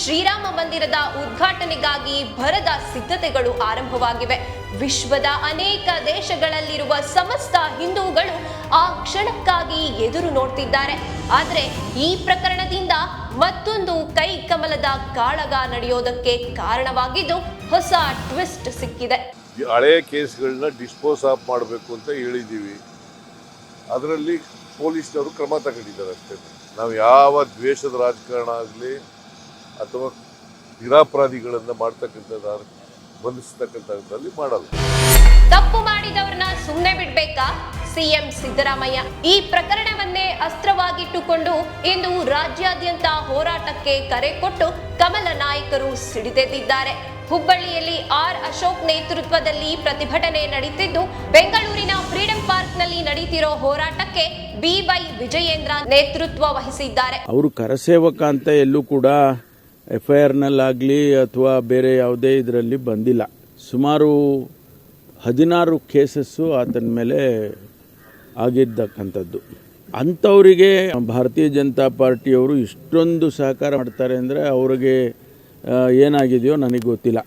ಶ್ರೀರಾಮ ಮಂದಿರದ ಉದ್ಘಾಟನೆಗಾಗಿ ಭರದ ಸಿದ್ಧತೆಗಳು ಆರಂಭವಾಗಿವೆ. ವಿಶ್ವದ ಅನೇಕ ದೇಶಗಳಲ್ಲಿರುವ ಸಮಸ್ತ ಹಿಂದೂಗಳು ಆ ಕ್ಷಣಕ್ಕಾಗಿ ಎದುರು ನೋಡ್ತಿದ್ದಾರೆ. ಆದರೆ ಈ ಪ್ರಕರಣದಿಂದ ಮತ್ತೊಂದು ಕೈ ಕಮಲದ ಕಾಳಗ ನಡೆಯೋದಕ್ಕೆ ಕಾರಣವಾಗಿದ್ದು ಹೊಸ ಟ್ವಿಸ್ಟ್ ಸಿಕ್ಕಿದೆ. ಹಳೆಯ ಕೇಸ್ಗಳನ್ನ ಡಿಸ್ಪೋಸ್ ಆಫ್ ಮಾಡಬೇಕು ಅಂತ ಹೇಳಿದ್ದೀವಿ. ಅದರಲ್ಲಿ ಪೊಲೀಸ್ನವರು ಕ್ರಮ ತಗೊಂಡಿದ್ದಾರೆ ಅಷ್ಟೇ. ನಾವು ಯಾವ ದ್ವೇಷದ ರಾಜಕಾರಣ ಆಗಲಿ ಅಥವಾ ನಿರಾಪರಾಧಿಗಳನ್ನು ಮಾಡ್ತಕ್ಕಂಥದ್ದು ಬಂಧಿಸ್ತಕ್ಕಂಥದ್ರಲ್ಲಿ ಮಾಡಲ್ಲ. ತಪ್ಪು ಮಾಡಿದವ್ರನ್ನ ಸುಮ್ಮನೆ ಬಿಡ್ಬೇಕಾ? ಸಿಎಂ ಸಿದ್ದರಾಮಯ್ಯ ಈ ಪ್ರಕರಣವನ್ನೇ ಅಸ್ತ್ರವಾಗಿಟ್ಟುಕೊಂಡು ಇಂದು ರಾಜ್ಯಾದ್ಯಂತ ಹೋರಾಟಕ್ಕೆ ಕರೆ ಕೊಟ್ಟು ಕಮಲ ನಾಯಕರು ಸಿಡಿದೆದ್ದಿದ್ದಾರೆ. ಹುಬ್ಬಳ್ಳಿಯಲ್ಲಿ ಆರ್ ಅಶೋಕ್ ನೇತೃತ್ವದಲ್ಲಿ ಪ್ರತಿಭಟನೆ ನಡೀತಿದ್ದು ಬೆಂಗಳೂರಿನ ಫ್ರೀಡಂ ಪಾರ್ಕ್ನಲ್ಲಿ ನಡೀತಿರೋ ಹೋರಾಟಕ್ಕೆ ಬಿವೈ ವಿಜಯೇಂದ್ರ ನೇತೃತ್ವ ವಹಿಸಿದ್ದಾರೆ. ಅವರು ಕರಸೇವಕ ಅಂತ ಎಲ್ಲೂ ಕೂಡ ಎಫ್ ಐ ಆರ್ನಲ್ಲಾಗಲಿ ಅಥವಾ ಬೇರೆ ಯಾವುದೇ ಇದರಲ್ಲಿ ಬಂದಿಲ್ಲ. ಸುಮಾರು ಹದಿನಾರು ಕೇಸಸ್ಸು ಆತನ ಮೇಲೆ ಆಗಿದ್ದಕ್ಕಂಥದ್ದು. ಅಂಥವರಿಗೆ ಭಾರತೀಯ ಜನತಾ ಪಾರ್ಟಿಯವರು ಇಷ್ಟೊಂದು ಸಹಕಾರ ಮಾಡ್ತಾರೆ ಅಂದರೆ ಅವ್ರಿಗೆ ಏನಾಗಿದೆಯೋ ನನಗೆ ಗೊತ್ತಿಲ್ಲ.